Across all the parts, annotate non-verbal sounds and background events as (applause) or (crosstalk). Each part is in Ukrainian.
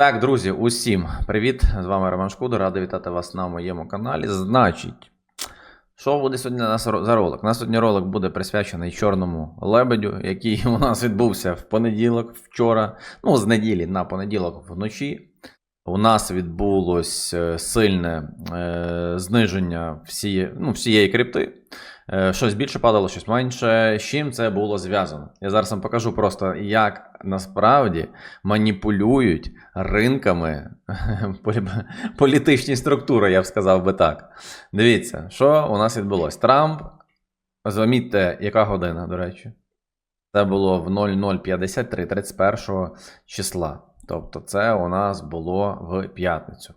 Так, друзі, усім привіт! З вами Роман Шкуда, радий вітати вас на моєму каналі. Значить, що буде сьогодні у нас за ролик? Нас сьогодні ролик буде присвячений чорному лебедю, який (laughs) у нас відбувся в понеділок, вчора, ну, з неділі на понеділок вночі. У нас відбулось е, сильне е, зниження всієї, ну, всієї крипти. Е, Щось більше падало, щось менше. З чим це було зв'язано? Я зараз вам покажу просто, як насправді маніпулюють ринками (laughs) політичні структури, я б сказав би так. Дивіться, що у нас відбулось. Трамп, замітьте, яка година, до речі. Це було в 0053 31 числа. Тобто, це у нас було в п'ятницю.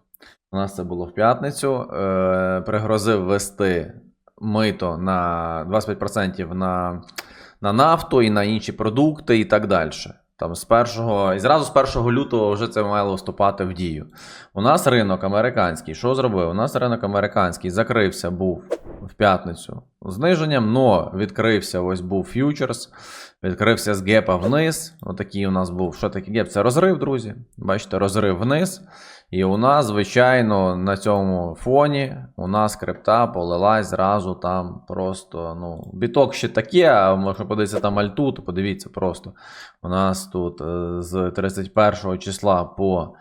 У нас це було в п'ятницю. Е, пригрозив ввести мито на 25% на, на нафту і на інші продукти і так далі. Там з першого, і зразу з 1 лютого вже це мало вступати в дію. У нас ринок американський. Що зробив? У нас ринок американський закрився, був в п'ятницю зниженням, но відкрився, ось був фьючерс, відкрився з гепа вниз. Отакий у нас був. Що таке геп? Це розрив, друзі. Бачите, розрив вниз. І у нас, звичайно, на цьому фоні у нас крипта полилась зразу там просто. ну, Біток ще таке, а якщо подивитися там альту, то подивіться просто. У нас тут е, з 31 числа по,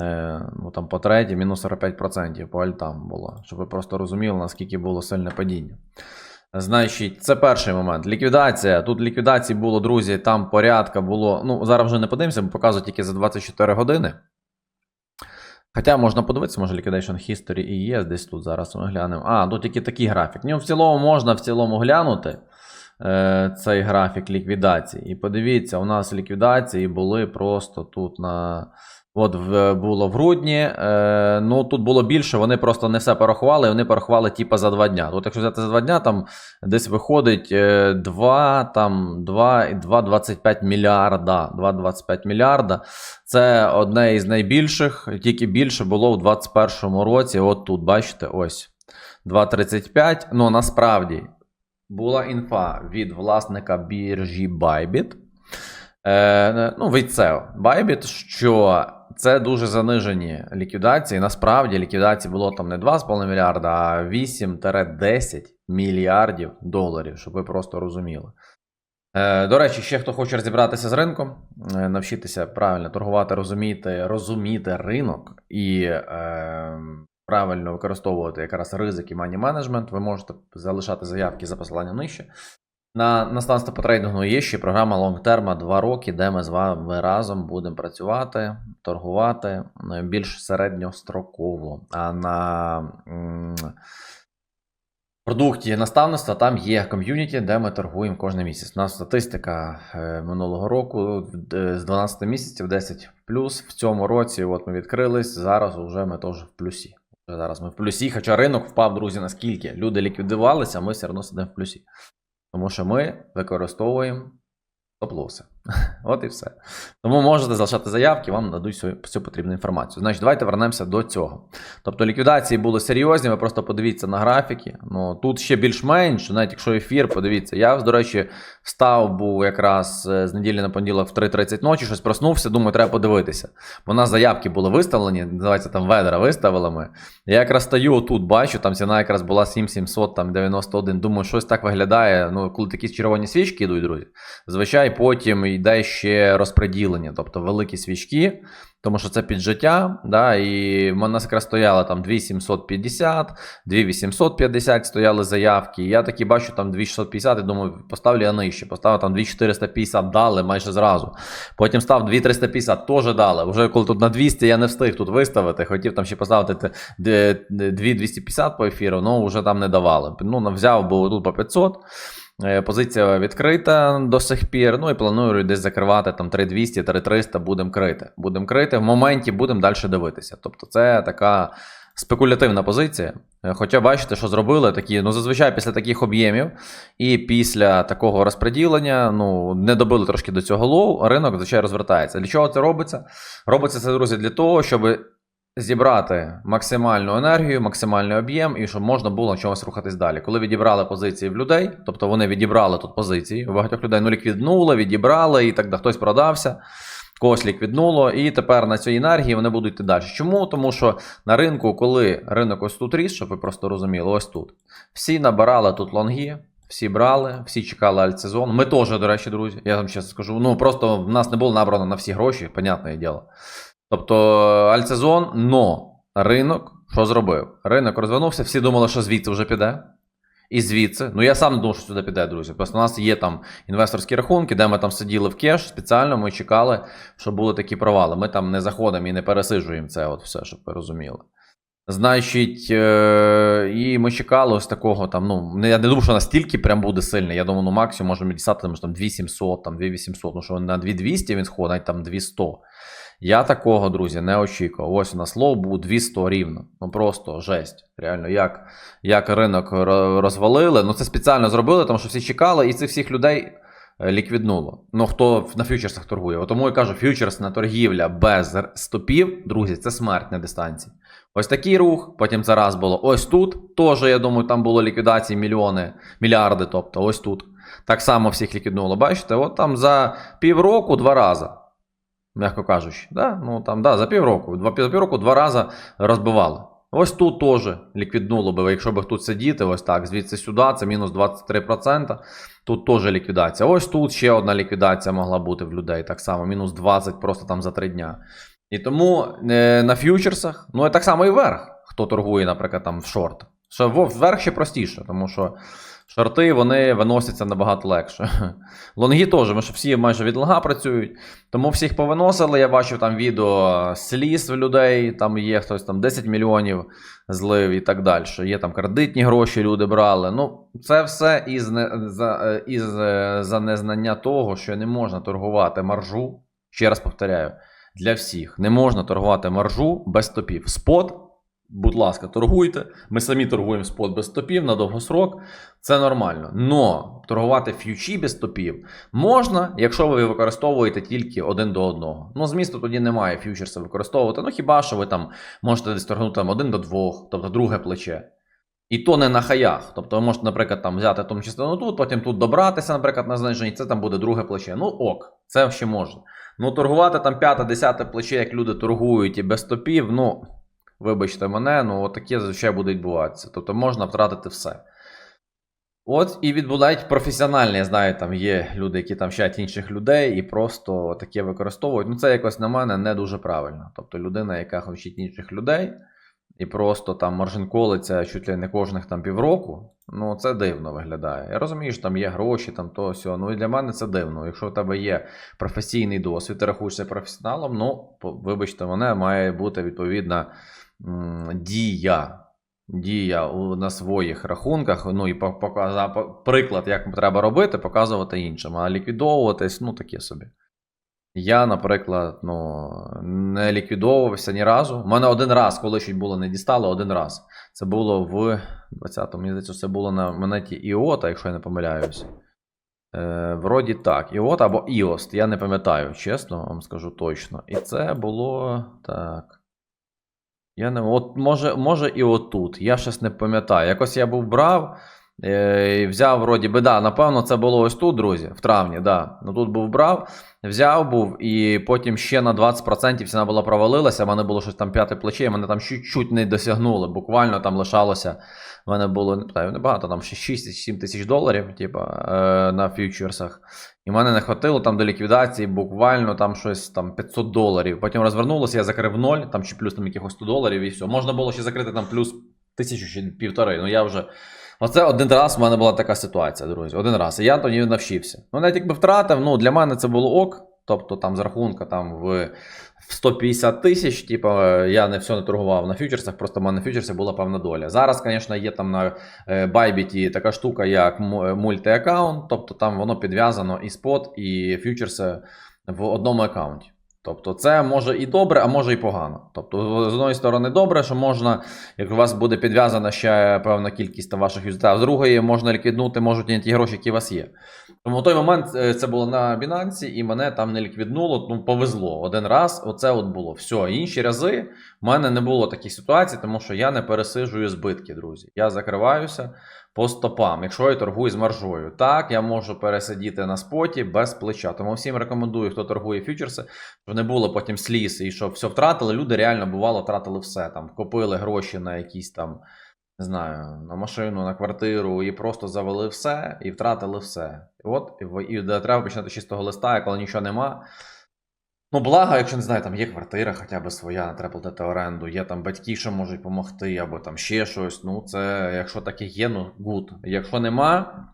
е, ну, там, по 3 мінус 45% по альтам було. Щоб ви просто розуміли, наскільки було сильне падіння. Значить, це перший момент. Ліквідація. Тут ліквідацій було, друзі, там порядка було. Ну, зараз вже не подивимося, бо показують тільки за 24 години. Хоча можна подивитися, може Liquidation History і є десь тут зараз ми глянемо. А, тут тільки такий графік. Ну, в цілому можна в цілому глянути е, цей графік ліквідації. І подивіться, у нас ліквідації були просто тут на. От в, було в грудні. Е, ну тут було більше, вони просто не все порахували, вони порахували типа за два дня. Тут, якщо взяти за два дня, там десь виходить е, 2, там 2, 2,25 мільярда. 2,25 мільярда. Це одне із найбільших, тільки більше було в 2021 році. От тут, бачите, ось 2,35. Ну насправді була інфа від власника біржі Bybit. Е, ну, від SEO Bybit, що це дуже занижені ліквідації. Насправді ліквідації було там не 2,5 мільярда, а 8-10 мільярдів доларів, щоб ви просто розуміли. Е, До речі, ще хто хоче розібратися з ринком, е, навчитися правильно торгувати, розуміти, розуміти ринок і е, правильно використовувати якраз ризик і мані менеджмент, ви можете залишати заявки за посиланням нижче. На наставництво по трейдингу є ще програма лонгтерма 2 роки, де ми з вами разом будемо працювати, торгувати е, більш середньостроково. А на продукті наставництва там є ком'юніті, де ми торгуємо кожен місяць. У нас статистика е, минулого року е, з 12 місяців 10 плюс. В цьому році от ми відкрились, зараз вже ми теж в плюсі. Зараз ми в плюсі, хоча ринок впав, друзі, наскільки люди ліквідувалися, ми все одно сидимо в плюсі. Тому що ми використовуємо стоп-лоси. (laughs) От і все. Тому можете залишати заявки, вам дадуть всю, потрібну інформацію. Значить, давайте вернемося до цього. Тобто ліквідації були серйозні, ви просто подивіться на графіки. Ну, тут ще більш-менш, навіть якщо ефір, подивіться. Я, до речі, встав був якраз е, з неділі на понеділок в 3.30 ночі, щось проснувся, думаю, треба подивитися. Бо у нас заявки були виставлені, називається там ведра виставили ми. Я якраз стою тут, бачу, там ціна якраз була 7791. Думаю, щось так виглядає. Ну, коли такі червоні свічки йдуть, друзі. Зазвичай потім йде ще розподілення, тобто великі свічки, тому що це піджиття. Да, і в нас якраз стояло там 2750, 2850 стояли заявки. Я такі бачу там 2650 і думаю, поставлю я нижче. Поставив там 2450 дали майже зразу. Потім став 2350, теж дали. Вже коли тут на 200 я не встиг тут виставити. Хотів там ще поставити те- де- де 2250 по ефіру, але вже там не давали. Ну, взяв, бо тут по 500. Е, Позиція відкрита до сих пір. Ну і планую десь закривати там 3200, 3300 будемо крити. Будемо крити. В моменті будемо далі дивитися. Тобто, це така спекулятивна позиція. Е, Хоча бачите, що зробили такі, ну зазвичай після таких об'ємів і після такого розподілення, ну не добили трошки до цього лоу, ринок звичайно розвертається. Для чого це робиться? Робиться це, друзі, для того, щоб зібрати максимальну енергію, максимальний об'єм, і щоб можна було на чомусь рухатись далі. Коли відібрали позиції в людей, тобто вони відібрали тут позиції, у багатьох людей ну ліквіднули, відібрали і так далі, хтось продався. когось ліквіднуло, і тепер на цій енергії вони будуть йти далі. Чому? Тому що на ринку, коли ринок ось тут ріс, щоб ви просто розуміли, ось тут. Всі набирали тут лонги, всі брали, всі чекали альтсезон. Ми теж, до речі, друзі, я вам ще скажу. Ну просто в нас не було набрано на всі гроші, понятне діло. Тобто альтсезон, но ринок що зробив? Ринок розвернувся, всі думали, що звідси вже піде. І звідси, ну я сам не думав, що сюди піде, друзі. Просто у нас є там інвесторські рахунки, де ми там сиділи в кеш, спеціально ми чекали, що були такі провали. Ми там не заходимо і не пересиджуємо це, от все, щоб ви розуміли. Значить, е- і ми чекали ось такого там. Ну, я не думаю, що настільки прям буде сильний. Я думаю, ну максимум можемо дістати там 2700, там 2800, ну що на 2200 він сходить, навіть там 200. Я такого, друзі, не очікував. Ось у нас лоу був 200 рівно. Ну просто жесть. Реально, як, як ринок розвалили. Ну це спеціально зробили, тому що всі чекали, і цих всіх людей е, ліквіднуло. Ну хто на фьючерсах торгує. Тому я кажу, фьючерсна торгівля без стопів, друзі, це смерть на дистанції. Ось такий рух, потім це раз було. Ось тут. Теж, я думаю, там було ліквідації мільйони, мільярди, тобто ось тут. Так само всіх ліквіднуло. Бачите, от там за півроку два рази. М'яко кажучи, да? ну там, да, за півроку. Два, за півроку два рази розбивали. Ось тут теж ліквіднуло би, якщо б тут сидіти, ось так, звідси сюди, це мінус 23%. Тут теж ліквідація. Ось тут ще одна ліквідація могла бути в людей, так само, мінус 20 просто там за 3 дня. І тому е, на ф'ючерсах, ну і так само і вверх, хто торгує, наприклад, там в шорт. Що вверх ще простіше, тому що шорти вони виносяться набагато легше. (laughs) Лонги теж, ми ж всі майже від лонга працюють. Тому всіх повиносили. Я бачив там відео сліз в людей, там є хтось там 10 мільйонів злив і так далі. Є там кредитні гроші, люди брали. Ну, це все із, за, е, із е, за незнання того, що не можна торгувати маржу. Ще раз повторяю, для всіх не можна торгувати маржу без стопів. Спот, будь ласка, торгуйте. Ми самі торгуємо спот без стопів на довгосрок. Це нормально. Но торгувати ф'ючі без стопів можна, якщо ви використовуєте тільки один до одного. Ну, змісту тоді немає ф'ючерси використовувати. Ну хіба що ви там можете десь торгнути там один до двох, тобто друге плече. І то не на хаях. Тобто ви можете, наприклад, там взяти тому частину тут, потім тут добратися, наприклад, на зниженні, це там буде друге плече. Ну ок, це ще можна. Ну, торгувати там п'яте, десяте плече, як люди торгують і без стопів, ну, вибачте мене, ну таке зазвичай буде відбуватися. Тобто можна втратити все. От і відбувають професіональні, я знаю, там є люди, які там вчать інших людей і просто таке використовують. Ну, це якось на мене не дуже правильно. Тобто людина, яка вчить інших людей, і просто там маржинколиться чуть ли не кожних там півроку, ну це дивно виглядає. Я розумію, що там є гроші, там то сьо. Ну і для мене це дивно. Якщо в тебе є професійний досвід, ти рахуєшся професіоналом, ну, вибачте, мене має бути відповідна дія. Дія на своїх рахунках, ну і по- показа- по- приклад, як треба робити, показувати іншим, а ліквідовуватись, ну таке собі. Я, наприклад, ну, не ліквідовувався ні разу. У мене один раз, коли ще було не дістало, один раз. Це було в 20-му, мені здається, це було на монеті Іота, якщо я не помиляюсь. Е, вроді так, Іота або Іост, я не пам'ятаю, чесно, вам скажу точно. І це було так. Я не от може, може і отут. Я щось не пам'ятаю. Якось я був брав. Е, взяв вроді би, да, напевно, це було ось тут, друзі, в травні, да. Ну тут був брав, взяв був, і потім ще на 20% ціна була провалилася. В мене було щось там п'яте плече, і мене там чуть-чуть не досягнули. Буквально там лишалося. В мене було не питаю, небагато, там ще 6-7 тисяч доларів, типа, е, на фьючерсах. І мене не хватило там до ліквідації, буквально там щось там 500 доларів. Потім розвернулося, я закрив ноль, там чи плюс там якихось 100 доларів, і все. Можна було ще закрити там плюс тисячу чи півтори. Ну я вже. Оце один раз в мене була така ситуація, друзі. Один раз. І я тоді навчився. Ну, навіть якби втратив, ну для мене це було ок. Тобто там з рахунка там в в 150 тисяч, типу, я не все не торгував на фьючерсах, просто в мене на фьючерсі була певна доля. Зараз, звісно, є там на е, Bybit така штука, як е, мультиаккаунт, тобто там воно підв'язано і спот, і фьючерси в одному аккаунті. Тобто це може і добре, а може і погано. Тобто, з одної сторони, добре, що можна, як у вас буде підв'язана ще певна кількість там ваших а з другої можна ліквіднути, можуть і не ті гроші, які у вас є. Тому в той момент е, це було на Binance, і мене там не ліквіднуло. Ну, повезло. Один раз, оце от було. Все. Інші рази в мене не було таких ситуацій, тому що я не пересиджую збитки, друзі. Я закриваюся по стопам, якщо я торгую з маржою. Так, я можу пересидіти на споті без плеча. Тому всім рекомендую, хто торгує фьючерси, Щоб не було потім сліз і щоб все втратили, люди реально бувало втратили все. Там копили гроші на якісь там, не знаю, на машину, на квартиру, і просто завели все і втратили все. От, і, і де треба починати з чистого листа, і коли нічого нема. Ну, благо, якщо не знаю, там є квартира хоча б своя, не треба платити оренду, є там батьки, що можуть допомогти, або там ще щось. Ну, це, якщо таке є, ну гуд. Якщо нема,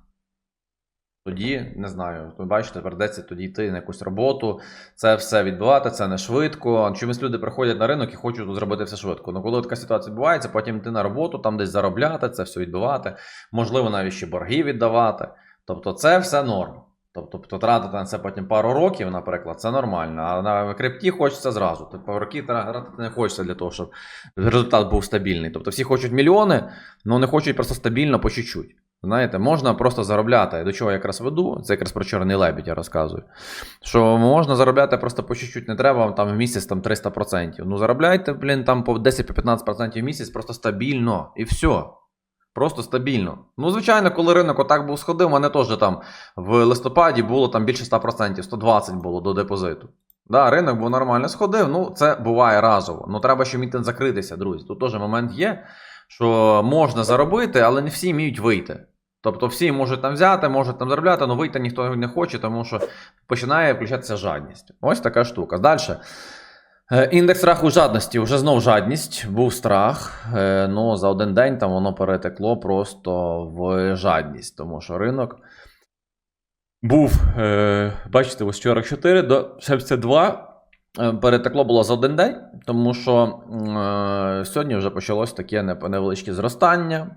тоді не знаю. Ви бачите, придеться тоді йти на якусь роботу, це все відбувати, це не швидко. Чомусь люди приходять на ринок і хочуть зробити все швидко. Ну, коли така ситуація відбувається, потім йти на роботу, там десь заробляти, це все відбувати, можливо, навіть ще борги віддавати. Тобто, це все норм. Тобто, потратити на це потім пару років, наприклад, це нормально. А на крипті хочеться зразу. Тобто роки тратити не хочеться для того, щоб результат був стабільний. Тобто всі хочуть мільйони, але не хочуть просто стабільно по чуть-чуть. Знаєте, можна просто заробляти. До чого я якраз веду, це якраз про чорний лебідь я розказую. Що можна заробляти просто по чуть-чуть, не треба там в місяць там 300%. Ну заробляйте, блін, там по 10-15% в місяць просто стабільно і все. Просто стабільно. Ну, звичайно, коли ринок отак був сходив, у мене теж там в листопаді було там більше 100%, 120 було до депозиту. Да, ринок був нормально сходив, ну це буває разово. Ну треба ще вміти закритися, друзі. Тут теж момент є, що можна заробити, але не всі вміють вийти. Тобто всі можуть там взяти, можуть там заробляти, але вийти ніхто не хоче, тому що починає включатися жадність. Ось така штука. Далі. Е, Індекс страху жадності вже знов жадність, був страх. е, Ну за один день там воно перетекло просто в жадність, тому що ринок був, е, бачите, ось 44 до 72. е, Перетекло було за один день, тому що сьогодні вже почалось таке невеличке зростання.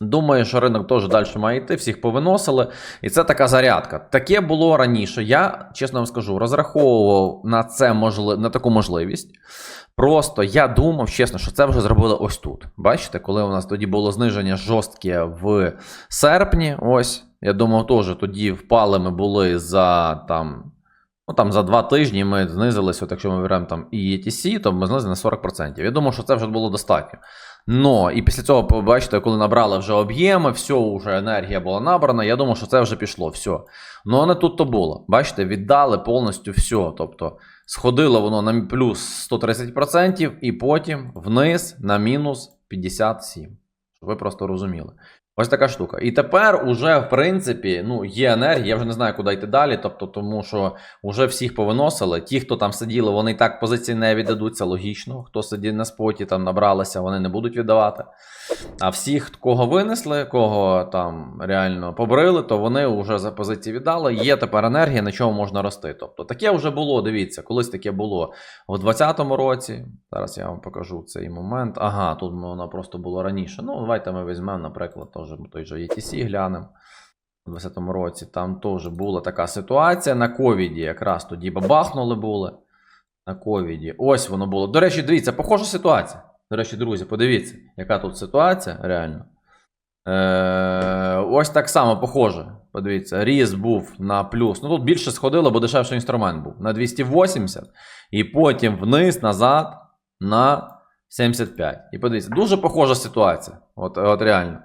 Думаю, що ринок теж далі має йти, всіх повиносили. І це така зарядка. Таке було раніше. Я, чесно вам скажу, розраховував на це можли... на таку можливість. Просто я думав, чесно, що це вже зробили ось тут. Bачите, коли у нас тоді було зниження жорстке в серпні. Ось, я думав, теж тоді впали ми були за там. Ну, там за два тижні ми знизилися, от якщо ми беремо там і ETC, то ми знизили на 40%. Я думав, що це вже було достатньо. Но, і після цього, побачите, коли набрали вже об'єми, все, вже енергія була набрана, я думав, що це вже пішло, все. Ну, не тут то було. Бачите, віддали повністю все. Тобто, сходило воно на плюс 130% і потім вниз на мінус 57%. Щоб ви просто розуміли. Ось така штука. І тепер уже, в принципі, ну, є енергія, я вже не знаю, куди йти далі. Тобто, тому що вже всіх повиносили. Ті, хто там сиділи, вони так позиції не віддадуть, це логічно. Хто сидів на споті, там набралися, вони не будуть віддавати. А всіх, кого винесли, кого там реально побрили, то вони вже за позиції віддали. Є тепер енергія, на чому можна рости. Тобто таке вже було, дивіться, колись таке було у 2020 році. Зараз я вам покажу цей момент. Ага, тут воно просто було раніше. Ну, давайте ми візьмемо, наприклад, теж той же ETC глянемо. У 2020 році там теж була така ситуація. На ковіді якраз тоді бабахнули були. На ковіді. Ось воно було. До речі, дивіться, похожа ситуація. До речі, друзі, подивіться, яка тут ситуація реально. Е, ось так само похоже. Подивіться, ріст був на плюс. Ну тут більше сходило, бо дешевший інструмент був. На 280. І потім вниз, назад на 75. І подивіться, дуже похожа ситуація. От, от реально.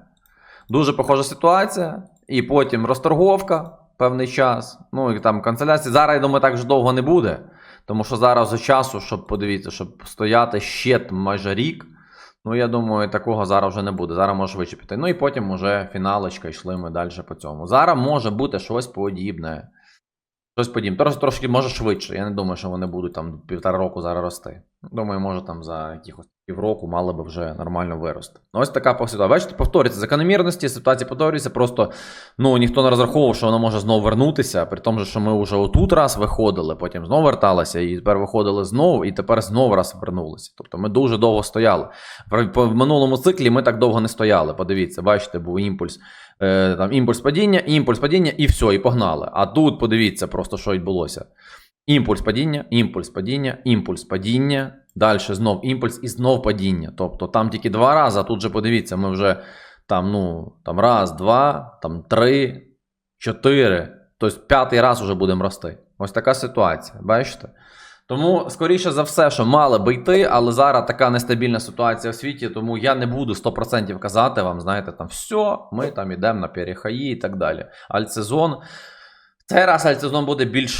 Дуже похожа ситуація. І потім розторговка певний час. Ну і там канцеляція. Зараз, я думаю, так вже довго не буде. Тому що зараз вже часу, щоб подивіться, щоб стояти ще майже рік. Ну, я думаю, такого зараз вже не буде. Зараз може швидше піти. Ну і потім уже фіналочка йшли ми далі по цьому. Зараз може бути щось подібне. Щось подібне. Тож трошки може швидше. Я не думаю, що вони будуть там півтора року зараз рости. Думаю, може там за якихось півроку мали би вже нормально вирости. Ну, ось така ситуація. Бачите, повторюється закономірності, ситуація повторюється. Просто ну ніхто не розраховував, що воно може знову вернутися. При тому, що ми вже отут раз виходили, потім знову верталися, і тепер виходили знову, і тепер знову раз вернулися. Тобто ми дуже довго стояли. В в минулому циклі ми так довго не стояли. Подивіться, бачите, був імпульс. Е, там імпульс падіння, імпульс падіння, і все, і погнали. А тут подивіться просто, що відбулося. Імпульс падіння, імпульс падіння, імпульс падіння. Далі знов імпульс і знов падіння. Тобто там тільки два рази, а тут же подивіться, ми вже там, ну, там раз, два, там три, чотири. Тобто п'ятий раз вже будемо рости. Ось така ситуація, бачите? Тому, скоріше за все, що мали би йти, але зараз така нестабільна ситуація в світі, тому я не буду 100% казати вам, знаєте, там все, ми там йдемо на перехаї і так далі. Альтсезон. Цей раз альцезон буде більш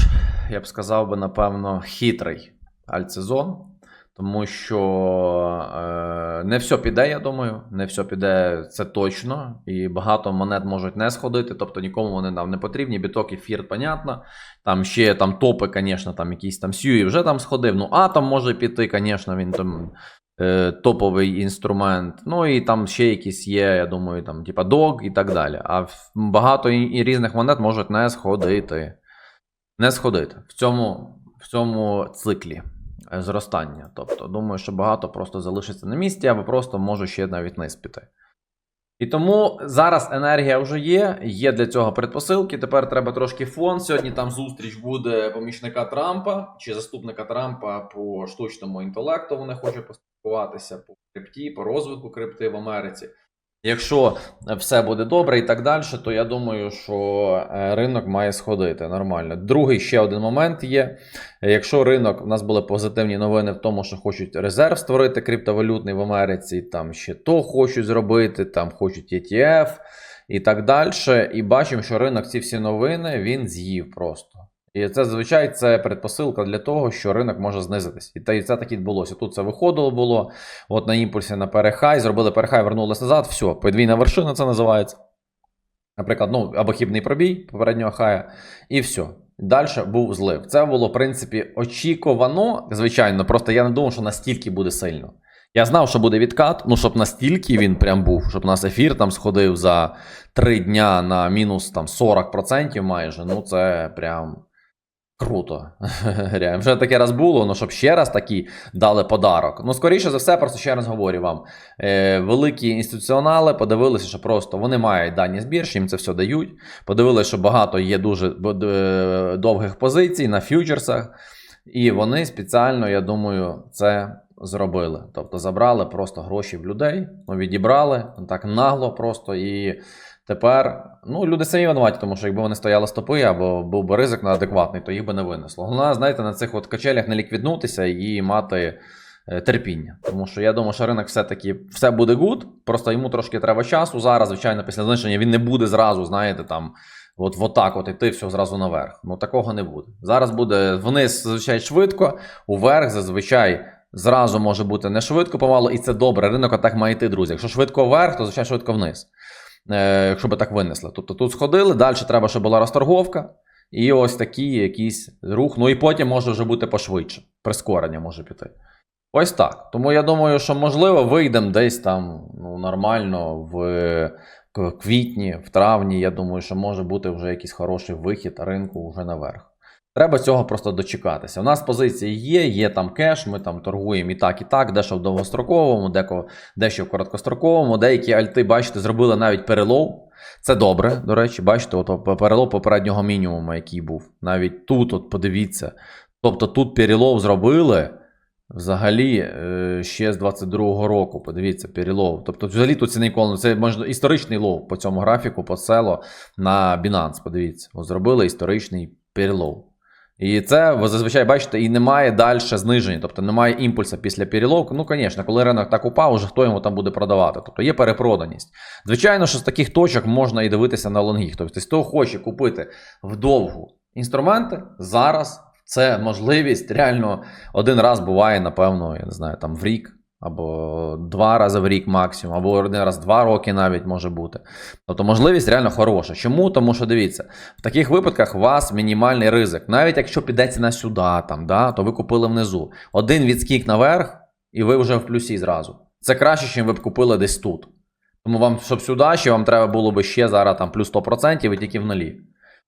я б сказав би, напевно, хитрий альтсезон. Тому що е, не все піде, я думаю. Не все піде, це точно. І багато монет можуть не сходити, тобто нікому вони нам не потрібні. Біток, ефір, понятно. Там ще там топи, звісно, там якісь там Сьюї вже там сходив. Ну, атом може піти, звісно, він там е, топовий інструмент. Ну і там ще якісь є, я думаю, там, типа DOG і так далі. А багато і, різних монет можуть не сходити. Не сходити в цьому, в цьому циклі зростання. Тобто, думаю, що багато просто залишиться на місці, або просто може ще навіть низ піти. І тому зараз енергія вже є, є для цього предпосилки. Тепер треба трошки фон. Сьогодні там зустріч буде помічника Трампа чи заступника Трампа по штучному інтелекту. Вони хочуть поспілкуватися по крипті, по розвитку крипти в Америці. Якщо все буде добре і так далі, то я думаю, що е, ринок має сходити нормально. Другий ще один момент є. Якщо ринок, у нас були позитивні новини в тому, що хочуть резерв створити криптовалютний в Америці, там ще то хочуть зробити, там хочуть ETF і так далі. І бачимо, що ринок ці всі новини він з'їв просто. І це зазвичай це предпосилка для того, що ринок може знизитись. І та- і це так і відбулося. Тут це виходило було. От на імпульсі на перехай, зробили перехай, вернулися назад, все, подвійна вершина це називається. Наприклад, ну, або хібний пробій попереднього хая, і все. Далі був злив. Це було, в принципі, очікувано, звичайно, просто я не думав, що настільки буде сильно. Я знав, що буде відкат, ну щоб настільки він прям був, щоб нас ефір там сходив за 3 дня на мінус там 40% майже. Ну це прям круто. Вже таке раз було, ну щоб ще раз такі дали подарок. Ну, скоріше за все, просто ще раз говорю вам. Е, великі інституціонали подивилися, що просто вони мають дані збірші, їм це все дають. Подивилися, що багато є дуже е, довгих позицій на фьючерсах, і вони спеціально, я думаю, це зробили. Тобто забрали просто гроші в людей, ну, відібрали так нагло просто і. Тепер ну, люди самі винуваті, тому що якби вони стояли стопи або був би ризик неадекватний, то їх би не винесло. Головне, знаєте, на цих от качелях не ліквіднутися і мати е, терпіння. Тому що я думаю, що ринок все-таки все буде гуд, просто йому трошки треба часу. Зараз, звичайно, після знищення він не буде зразу, знаєте, там. От, от так от іти все зразу наверх. Ну такого не буде. Зараз буде вниз зазвичай швидко, уверх зазвичай зразу може бути не швидко помало, і це добре. Ринок отак має йти, друзі. Якщо швидко вверх, то звичайно швидко вниз. Е, якщо би так винесли. Тобто тут сходили, далі треба, щоб була розторговка, і ось такий якийсь рух. Ну і потім може вже бути пошвидше. Прискорення може піти. Ось так. Тому я думаю, що можливо вийдемо десь там ну, нормально в квітні, в травні. Я думаю, що може бути вже якийсь хороший вихід ринку вже наверх. Треба цього просто дочекатися. У нас позиції є, є там кеш, ми там торгуємо і так, і так, дещо в довгостроковому, дещо в короткостроковому. Деякі альти, бачите, зробили навіть перелов. Це добре, до речі, бачите, от перелов попереднього мінімуму, який був. Навіть тут, от подивіться. Тобто тут перелов зробили взагалі е, ще з 22-го року. Подивіться, перелов. Тобто, взагалі тут це ніколи. Це можна історичний лов по цьому графіку, по село на Binance. Подивіться, от зробили історичний перелов. І це ви зазвичай бачите, і немає далі зниження, тобто немає імпульсу після переловки. Ну, звісно, коли ринок так упав, уже хто йому там буде продавати. Тобто є перепроданість. Звичайно, що з таких точок можна і дивитися на лонги. Тобто, хто хоче купити вдовгу інструменти, зараз це можливість реально один раз буває, напевно, я не знаю, там в рік. Або два рази в рік максимум, або один раз два роки навіть може бути. Тобто можливість реально хороша. Чому? Тому що дивіться, в таких випадках у вас мінімальний ризик. Навіть якщо піде ціна сюди, там, да, то ви купили внизу. Один відскік наверх, і ви вже в плюсі зразу. Це краще, ніж ви б купили десь тут. Тому вам, щоб сюди, ще вам треба було б ще зараз там плюс 100% і тільки в нулі.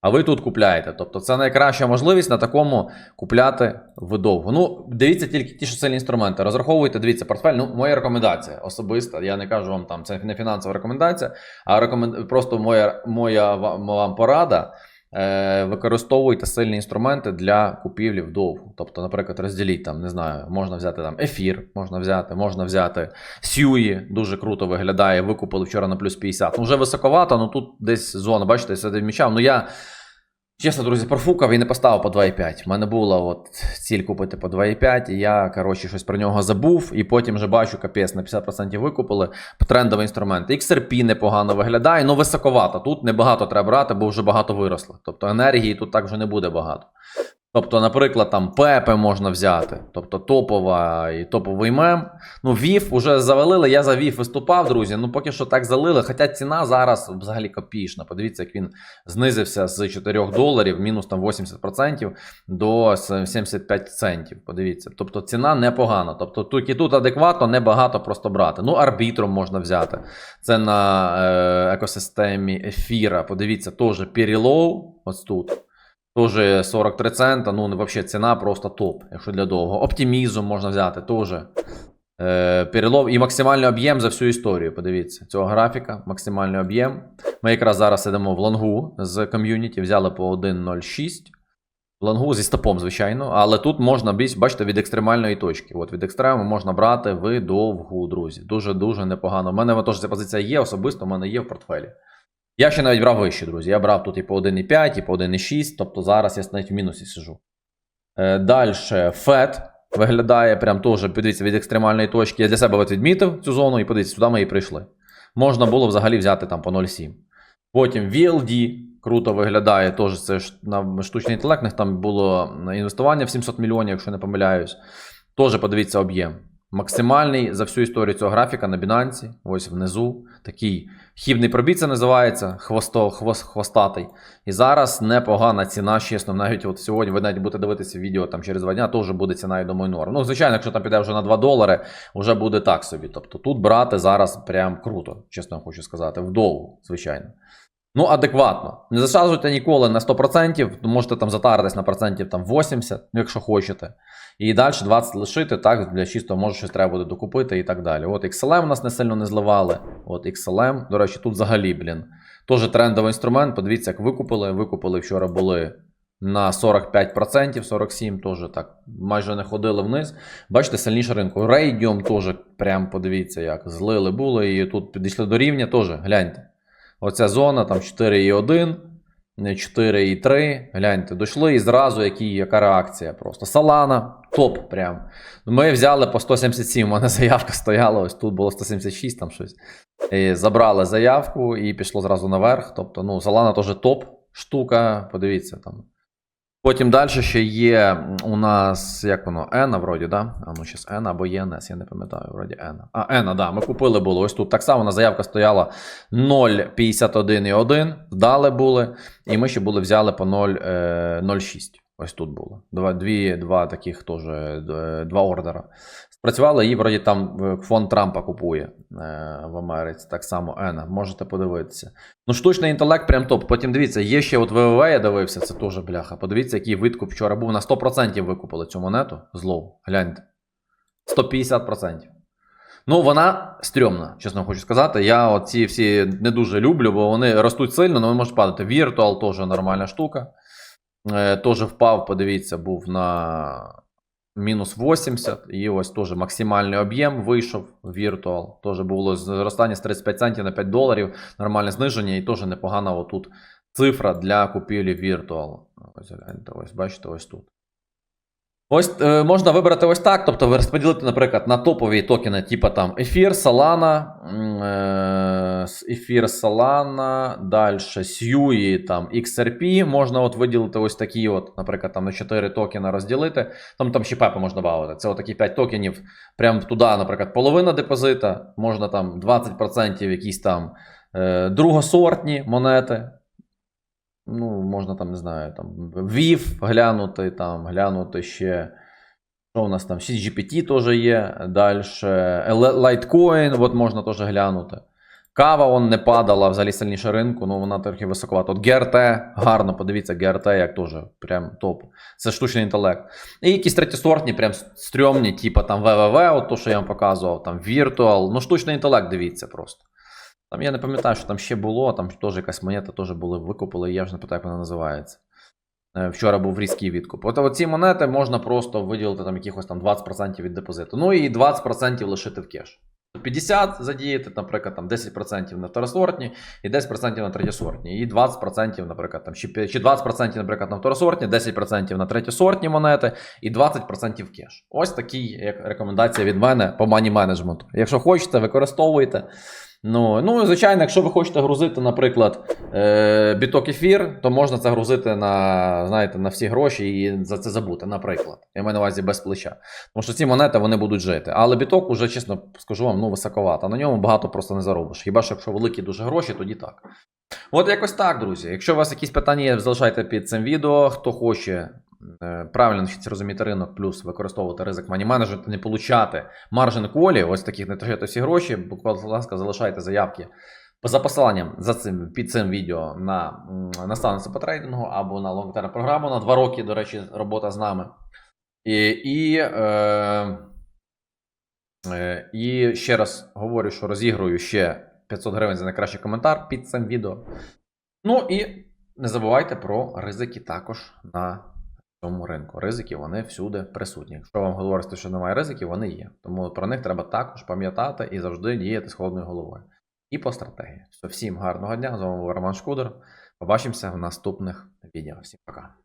А ви тут купляєте. Тобто це найкраща можливість на такому купляти вдовго. Ну, дивіться тільки ті, що сильні інструменти. Розраховуйте, дивіться, портфель. Ну, моя рекомендація особиста. Я не кажу вам там, це не фінансова рекомендація, а рекомен... просто моя, моя вам порада. Е, використовуйте сильні інструменти для купівлі вдовгу. Тобто, наприклад, розділіть там, не знаю, можна взяти там ефір, можна взяти, можна взяти сюї, дуже круто виглядає. Викупили вчора на плюс 50. Ну, вже високовато, ну тут десь зона, бачите, я сюди. Ну я. Чесно, друзі, профукав і не поставив по 2,5. У мене була от ціль купити по 2,5, і я, коротше, щось про нього забув, і потім вже бачу, капець, на 50% викупили трендовий інструмент. XRP непогано виглядає, ну високовато. Тут небагато треба брати, бо вже багато виросло. Тобто енергії тут так вже не буде багато. Тобто, наприклад, там Пепе можна взяти, тобто топова і топовий мем. Ну, ВІФ уже завалили, я за ВІФ виступав, друзі. Ну, поки що так залили. Хоча ціна зараз взагалі копійшна. Подивіться, як він знизився з 4 доларів, мінус там 80% до 75 центів. Подивіться. Тобто ціна непогана. Тобто тут і тут адекватно, небагато просто брати. Ну, арбітром можна взяти. Це на е, екосистемі ефіра. Подивіться, теж перелоу, ось тут. Тоже 43 цента, ну взагалі ціна просто топ, якщо для довго. Оптимізм можна взяти теж. Е, перелов і максимальний об'єм за всю історію. Подивіться, цього графіка, максимальний об'єм. Ми якраз зараз сидимо в лонгу з ком'юніті, взяли по 1.06. В лонгу зі стопом, звичайно, але тут можна бачите, від екстремальної точки. От від екстрему можна брати в довгу, друзі. Дуже-дуже непогано. У мене теж ця позиція є, особисто в мене є в портфелі. Я ще навіть брав вище, друзі. Я брав тут і по 1,5, і по 1,6, тобто зараз я навіть в мінусі сижу. Е, Далі FED виглядає прям теж, подивіться, від екстремальної точки. Я для себе відмітив цю зону і подивіться, сюди ми і прийшли. Можна було взагалі взяти там по 0,7. Потім VLD круто виглядає, теж це на штучний інтелект, там було інвестування в 700 мільйонів, якщо не помиляюсь. Теж подивіться об'єм. Максимальний за всю історію цього графіка на Binance, ось внизу. Такий хібний пробій це називається, хвосто, хвост, хвостатий. І зараз непогана ціна, чесно, навіть от сьогодні ви навіть будете дивитися відео там через два дня, теж буде ціна, я думаю, норм. Ну, звичайно, якщо там піде вже на 2 долари, вже буде так собі. Тобто тут брати зараз прям круто, чесно хочу сказати, вдовго, звичайно. Ну, адекватно. Не засаджуйте ніколи на 100%, можете там затаритись на процентів там 80, ну, якщо хочете. І далі 20 лишити, так, для чисто може щось треба буде докупити і так далі. От XLM у нас не сильно не зливали. От XLM, до речі, тут взагалі, блін. Теж трендовий інструмент. Подивіться, як викупили. Викупили вчора були на 45%, 47% теж так. Майже не ходили вниз. Бачите, сильніше ринку. Radium теж, прям подивіться, як злили були. І тут підійшли до рівня теж, гляньте. Оця зона там 4,1. 4,3. Гляньте, дійшли і зразу які, яка реакція просто. Салана, топ прям. Ми взяли по 177, у мене заявка стояла, ось тут було 176, там щось. І забрали заявку і пішло зразу наверх. Тобто, ну, Салана теж топ штука, подивіться там. Потім далі ще є у нас, як воно, Ена, вроді, да? А ну, зараз Ена або ЄНС, я не пам'ятаю, вроді Ена. А, Ена, да, ми купили було. Ось тут так само на заявка стояла 0,51,1, дали були. І ми ще були взяли по 0,06. Ось тут було. Два, дві, два таких теж, е, два ордера. Спрацювали і вроді там фонд Трампа купує е, в Америці. Так само Ена. Можете подивитися. Ну, штучний інтелект прям топ. Потім дивіться, є ще от ВВВ, я дивився, це теж бляха. Подивіться, який викуп вчора був. На 100% викупили цю монету. Злов. Гляньте. 150%. Ну, вона стрьомна, чесно хочу сказати. Я оці всі не дуже люблю, бо вони ростуть сильно, але можуть падати. Virtual теж нормальна штука. Е, теж впав, подивіться, був на мінус 80. І ось теж максимальний об'єм вийшов Virtual. Теж було зростання з 35 центів на 5 доларів, нормальне зниження, і теж непогана отут цифра для купівлі Virtual. Ось ось бачите, ось тут. Ось е, можна вибрати ось так, тобто ви розподілити, наприклад, на топові токени, типу там Ефір, Solana, е, Ефір, Solana, далі Sui, там XRP. Можна от виділити ось такі, от, наприклад, там на 4 токена розділити. Там там ще пепи можна бавити. Це отакі 5 токенів. Прямо туди, наприклад, половина депозита, можна там 20% якісь там е, другосортні монети. Ну, можна там, не знаю, там VIF глянути, там, глянути ще. Що у нас там? 6GPT теж є. Далі Litecoin, от можна теж глянути. Кава он не падала взагалі сильніше ринку, ну вона трохи високовата. От GRT, гарно, подивіться, GRT як теж прям топ. Це штучний інтелект. І якісь третєсортні, прям стрьомні, типу там VVV, от то, що я вам показував, там Virtual. Ну, штучний інтелект, дивіться просто. Там я не пам'ятаю, що там ще було, там теж якась монета теж були викупили, я вже не пам'ятаю, як вона називається. Е, Вчора був різкий відкуп. От оці монети можна просто виділити там якихось там 20% від депозиту. Ну і 20% лишити в кеш. 50 задіяти, наприклад, там 10% на второсортні і 10% на третєсортні. І 20%, наприклад, там, чи 20%, наприклад, на второсортні, 10% на третєсортні монети і 20% в кеш. Ось такі як рекомендація від мене по мані менеджменту. Якщо хочете, використовуйте. Ну, ну, і, звичайно, якщо ви хочете грузити, наприклад, е, біток ефір, то можна це грузити на, знаєте, на всі гроші і за це забути, наприклад. Я маю на увазі без плеча. Тому що ці монети вони будуть жити. Але біток уже, чесно скажу вам, ну високовато. На ньому багато просто не заробиш. Хіба що якщо великі дуже гроші, тоді так. От якось так, друзі. Якщо у вас якісь питання є, залишайте під цим відео. Хто хоче правильно навчитися розуміти ринок, плюс використовувати ризик мані менеджменту, не получати маржин колі, ось таких не трачати всі гроші. Будь ласка, залишайте заявки за посиланням за цим, під цим відео на наставництво по трейдингу або на лонгтерм програму на два роки, до речі, робота з нами. І, і, е, е, і ще раз говорю, що розігрую ще 500 гривень за найкращий коментар під цим відео. Ну і не забувайте про ризики також на цьому ринку. Ризики вони всюди присутні. Якщо вам говорите, що немає ризиків, вони є. Тому про них треба також пам'ятати і завжди діяти з холодною головою. І по стратегії. Всім гарного дня. З вами був Роман Шкудер. Побачимося в наступних відео. Всім пока.